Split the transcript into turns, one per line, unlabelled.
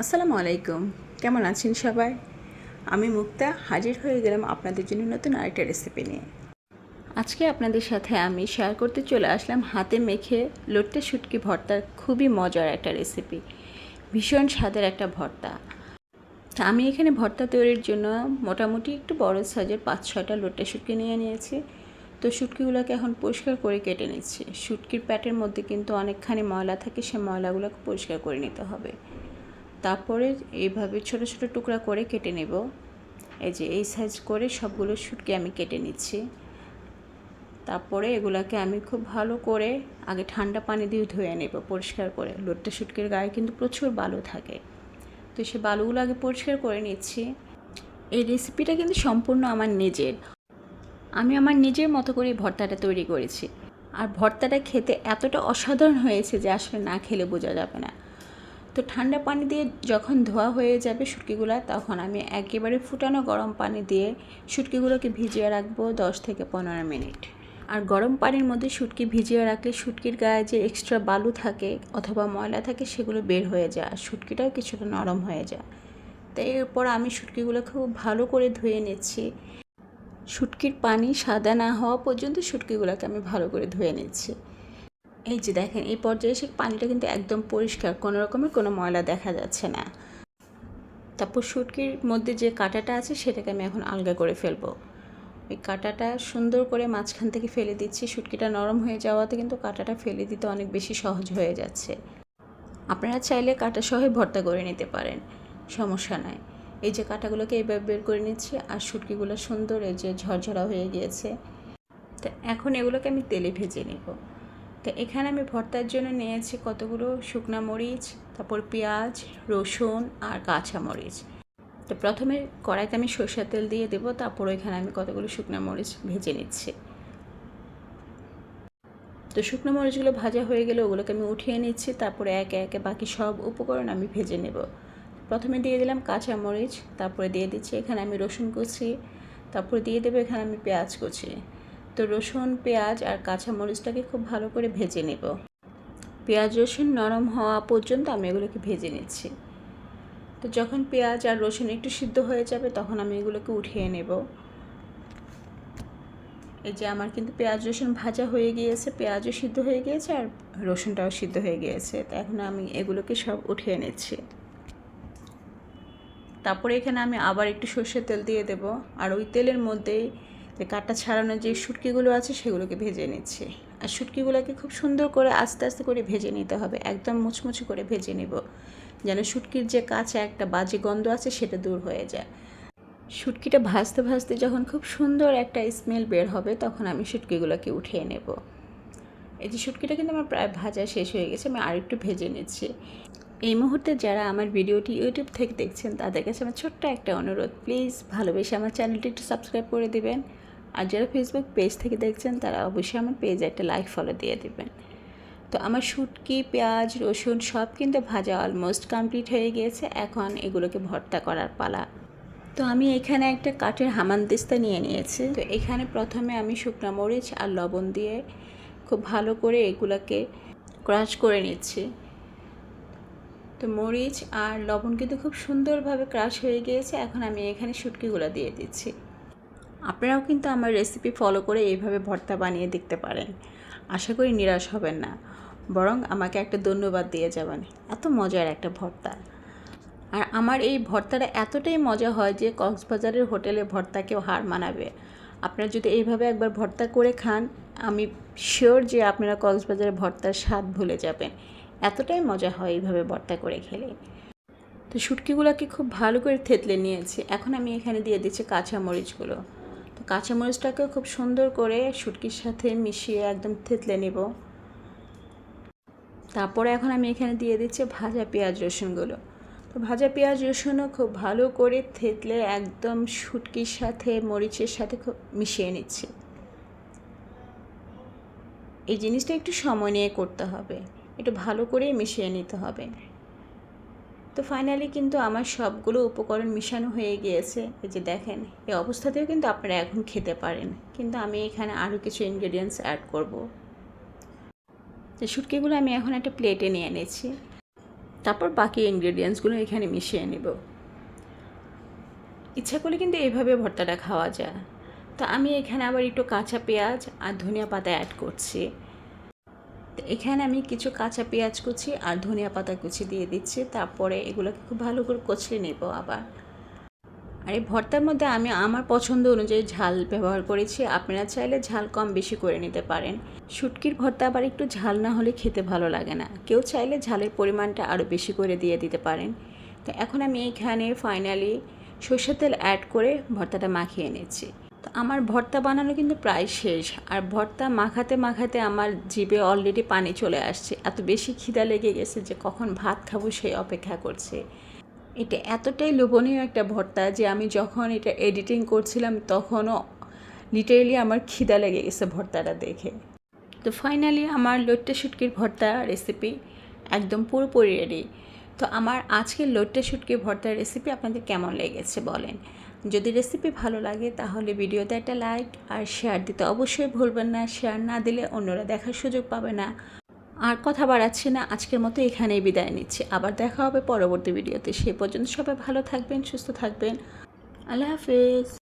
আসসালামু আলাইকুম। কেমন আছেন সবাই? আমি মুক্তা, হাজির হয়ে গেলাম আপনাদের জন্য নতুন আরেকটা রেসিপি নিয়ে। আজকে আপনাদের সাথে আমি শেয়ার করতে চলে আসলাম হাতে মেখে লোট্টে শুটকি ভর্তার খুবই মজার একটা রেসিপি ভীষণ স্বাদের একটা ভর্তা। আমি এখানে ভর্তা তৈরির জন্য মোটামুটি একটু বড় সাইজের পাঁচ ছয়টা লোট্টে শুটকি নিয়ে নিয়েছি। তো শুটকিগুলোকে এখন পরিষ্কার করে কেটে নিচ্ছি। শুটকির প্যাটের মধ্যে কিন্তু অনেকখানি ময়লা থাকে, সে ময়লাগুলোকে পরিষ্কার করে নিতে হবে। তারপরে এইভাবে ছোট ছোট টুকরা করে কেটে নেব। এই যে এই সাইজ করে সবগুলো শুটকি আমি কেটে নিচ্ছি। তারপরে এগুলাকে আমি খুব ভালো করে আগে ঠান্ডা পানি দিয়ে ধুয়ে নেব পরিষ্কার করে। লোটটা শুটকির গায়ে কিন্তু প্রচুর বালু থাকে। তো সে বালুগুলো আগে পরিষ্কার করে নিচ্ছি। এই রেসিপিটা কিন্তু সম্পূর্ণ আমার নিজের। আমি আমার নিজের মতো করে ভর্তাটা তৈরি করেছি। আর ভর্তাটা খেতে এতটা অসাধারণ হয়েছে যে আসলে না খেলে বোঝা যাবে না। তো ঠান্ডা পানি দিয়ে যখন ধোয়া হয়ে যাবে শুটকিগুলো তখন আমি একেবারে ফুটানো গরম পানি দিয়ে শুটকিগুলোকে ভিজিয়ে রাখব দশ থেকে পনেরো মিনিট। আর গরম পানির মধ্যে শুটকি ভিজিয়ে রাখলে শুটকির গায়ে যে এক্সট্রা বালু থাকে অথবা ময়লা থাকে সেগুলো বের হয়ে যায় আর শুটকিটাও কিছুটা নরম হয়ে যায়। তো এরপর আমি শুটকিগুলো খুব ভালো করে ধুয়ে নিচ্ছি। শুটকির পানি সাদা না হওয়া পর্যন্ত শুটকিগুলোকে আমি ভালো করে ধুয়ে নিচ্ছি। এই যে দেখেন, এই পর্যায়ে এসে পানিটা কিন্তু একদম পরিষ্কার, কোনো রকমের কোনো ময়লা দেখা যাচ্ছে না। তারপর শুটকির মধ্যে যে কাঁটাটা আছে, সেটাকে আমি এখন আলগা করে ফেলব। ওই কাঁটাটা সুন্দর করে মাঝখান থেকে ফেলে দিচ্ছি শুটকিটা নরম হয়ে যাওয়াতে কিন্তু কাঁটাটা ফেলে দিতে অনেক বেশি সহজ হয়ে যাচ্ছে। আপনারা চাইলে কাঁটা সহে ভর্তা করে নিতে পারেন, সমস্যা নাই। এই যে কাঁটাগুলোকে এইভাবে বের করে নিচ্ছি, আর শুটকিগুলো সুন্দর এই যে ঝরঝরা হয়ে গিয়েছে। তো এখন এগুলোকে আমি তেলে ভেজে নেব। তো এখানে আমি ভর্তার জন্য নিয়েছি কতগুলো? শুকনো মরিচ, তারপর পেঁয়াজ, রসুন আর কাঁচা মরিচ। তো প্রথমে কড়াইতে আমি সরষের তেল দিয়ে দেবো, তারপর এখানে আমি কতগুলো শুকনো মরিচ ভেজে নিচ্ছি। তো শুকনো মরিচগুলো ভাজা হয়ে গেলে ওগুলোকে আমি উঠিয়ে নিচ্ছি, তারপরে একে একে বাকি সব উপকরণ আমি ভেজে নেব। প্রথমে দিয়ে দিলাম কাঁচা মরিচ, তারপরে দিয়ে দিচ্ছি এখানে আমি রসুন কুচি, তারপরে দিয়ে দেবো এখানে আমি পেঁয়াজ কুচি। তো রসুন, পেঁয়াজ আর কাঁচা মরিচটাকে খুব ভালো করে ভেজে নেব। পেঁয়াজ, রসুন নরম হওয়া পর্যন্ত আমি এগুলোকে ভেজে নিচ্ছি। তো যখন পেঁয়াজ আর রসুন একটু সিদ্ধ হয়ে যাবে, তখন আমি এগুলোকে উঠিয়ে নেব। এই যে আমার কিন্তু পেঁয়াজ, রসুন ভাজা হয়ে গিয়েছে, পেঁয়াজও সিদ্ধ হয়ে গিয়েছে আর রসুনটাও সিদ্ধ হয়ে গিয়েছে। তো এখন আমি এগুলোকে সব উঠিয়ে নিচ্ছি। তারপরে এখানে আমি আবার একটু সর্ষের তেল দিয়ে দেব। আর ওই তেলের মধ্যেই যে কাটা ছাড়ানো যে শুটকিগুলো আছে সেগুলোকে ভেজে নিচ্ছি। আর শুটকিগুলোকে খুব সুন্দর করে আস্তে আস্তে করে ভেজে নিতে হবে, একদম মুচমুচে করে ভেজে নেব, যেন শুটকির যে কাঁচা একটা বাজে গন্ধ আছে সেটা দূর হয়ে যায়। শুটকিটা ভাজতে ভাজতে যখন খুব সুন্দর একটা স্মেল বের হবে, তখন আমি শুটকিগুলোকে উঠিয়ে নেব। এই যে শুটকিটা কিন্তু আমার প্রায় ভাজা শেষ হয়ে গেছে, আমি আরেকটু ভেজে নিচ্ছি। এই মুহূর্তে যারা আমার ভিডিওটি ইউটিউব থেকে দেখছেন, তাদের কাছে আমার ছোট্ট একটা অনুরোধ, প্লিজ ভালোবেসে আমার চ্যানেলটি একটু সাবস্ক্রাইব করে দিবেন। আর যারা ফেসবুক পেজ থেকে দেখছেন, তারা অবশ্যই আমার পেজে একটা লাইক ফলো দিয়ে দিবেন। তো আমার শুটকি, পেঁয়াজ, রসুন সব কিন্তু ভাজা অলমোস্ট কমপ্লিট হয়ে গিয়েছে। এখন এগুলোকে ভর্তা করার পালা। তো আমি এখানে একটা কাঠের হামানদিস্তা নিয়ে নিয়েছি। তো এখানে প্রথমে আমি শুকনো মরিচ আর লবণ দিয়ে খুব ভালো করে এগুলোকে ক্রাশ করে নিচ্ছি। তো মরিচ আর লবণ কিন্তু খুব সুন্দরভাবে ক্রাশ হয়ে গিয়েছে। এখন আমি এখানে শুটকিগুলো দিয়ে দিচ্ছি। আপনারাও কিন্তু আমার রেসিপি ফলো করে এইভাবে ভর্তা বানিয়ে দেখতে পারেন। আশা করি নিরাশ হবেন না। বরং আমাকে একটা ধন্যবাদ দিয়ে যাবেন। এত মজার একটা ভর্তা। আর আমার এই ভর্তাটা এতটাই মজা হয় যে কক্সবাজারের হোটেলে ভর্তাকেও হার মানাবে। আপনারা যদি এইভাবে একবার ভর্তা করে খান, আমি শিওর যে আপনারা কক্সবাজারের ভর্তার স্বাদ ভুলে যাবেন। এতটাই মজা হয় এইভাবে ভর্তা করে খেলে। তো শুটকিগুলোকে খুব ভালো করে থেতলে নিয়েছি। এখন আমি এখানে দিয়ে দিচ্ছি কাঁচা মরিচগুলো তো কাঁচা মরিচটাকেও খুব সুন্দর করে শুটকির সাথে মিশিয়ে একদম থেতলে নেব। তারপরে এখন আমি এখানে দিয়ে দিচ্ছি ভাজা পেঁয়াজ রসুনগুলো। তো ভাজা পেঁয়াজ রসুনও খুব ভালো করে থেতলে একদম শুটকির সাথে, মরিচের সাথে খুব মিশিয়ে নিচ্ছি। এই জিনিসটা একটু সময় নিয়ে করতে হবে। একটু ভালো করে মিশিয়ে নিতে হবে। তো ফাইনালি কিন্তু আমার সবগুলো উপকরণ মিশানো হয়ে গিয়েছে। এই যে দেখেন, এই অবস্থাতেও কিন্তু আপনারা এখন খেতে পারেন। কিন্তু আমি এখানে আরও কিছু ইনগ্রেডিয়েন্টস অ্যাড করব। তো শুটকিগুলো আমি এখন একটা প্লেটে নিয়ে এনেছি তারপর বাকি ইনগ্রেডিয়েন্টসগুলো এখানে মিশিয়ে নেব। ইচ্ছা করলে কিন্তু এইভাবে ভর্তাটা খাওয়া যায়। তো আমি এখানে আবার একটু কাঁচা পেঁয়াজ আর ধনিয়া পাতা অ্যাড করছি। এখানে আমি কিছু কাঁচা পেঁয়াজ কুচি আর ধনিয়া পাতা কুচি দিয়ে দিচ্ছি। তারপরে এগুলোকে খুব ভালো করে কচলে নেব আবার। আর এই ভর্তার মধ্যে আমি আমার পছন্দ অনুযায়ী ঝাল ব্যবহার করেছি। আপনারা চাইলে ঝাল কম বেশি করে নিতে পারেন। শুটকির ভর্তা আবার একটু ঝাল না হলে খেতে ভালো লাগে না। কেউ চাইলে ঝালের পরিমাণটা আরও বেশি করে দিয়ে দিতে পারেন। তো এখন আমি এখানে ফাইনালি সর্ষের তেল অ্যাড করে ভর্তাটা মাখিয়ে নিচ্ছি। আমার ভর্তা বানানো কিন্তু প্রায় শেষ। আর ভর্তা মাখাতে মাখাতে আমার জিভে অলরেডি পানি চলে আসছে। এত বেশি খিদা লেগে গেছে যে কখন ভাত খাব সেই অপেক্ষা করছে। এটা এতটাই লোভনীয় একটা ভর্তা যে আমি যখন এটা এডিটিং করছিলাম তখনও লিটারেলি আমার খিদা লেগে গেছে ভর্তাটা দেখে। তো ফাইনালি আমার লোট্টে শুটকির ভর্তা রেসিপি একদম পুরোপুরি রেডি তো আমার আজকের লোট্টে শুটকির ভর্তার রেসিপি আপনাদের কেমন লেগেছে বলেন? যদি রেসিপি ভালো লাগে, তাহলে ভিডিওতে একটা লাইক আর শেয়ার দিতে অবশ্যই ভুলবেন না। শেয়ার না দিলে অন্যরা দেখার সুযোগ পাবে না। আর কথা বাড়াচ্ছি না, আজকের মতো এখানেই বিদায় নিচ্ছি। আবার দেখা হবে পরবর্তী ভিডিওতে। সে পর্যন্ত সবাই ভালো থাকবেন, সুস্থ থাকবেন। আল্লাহ হাফেজ।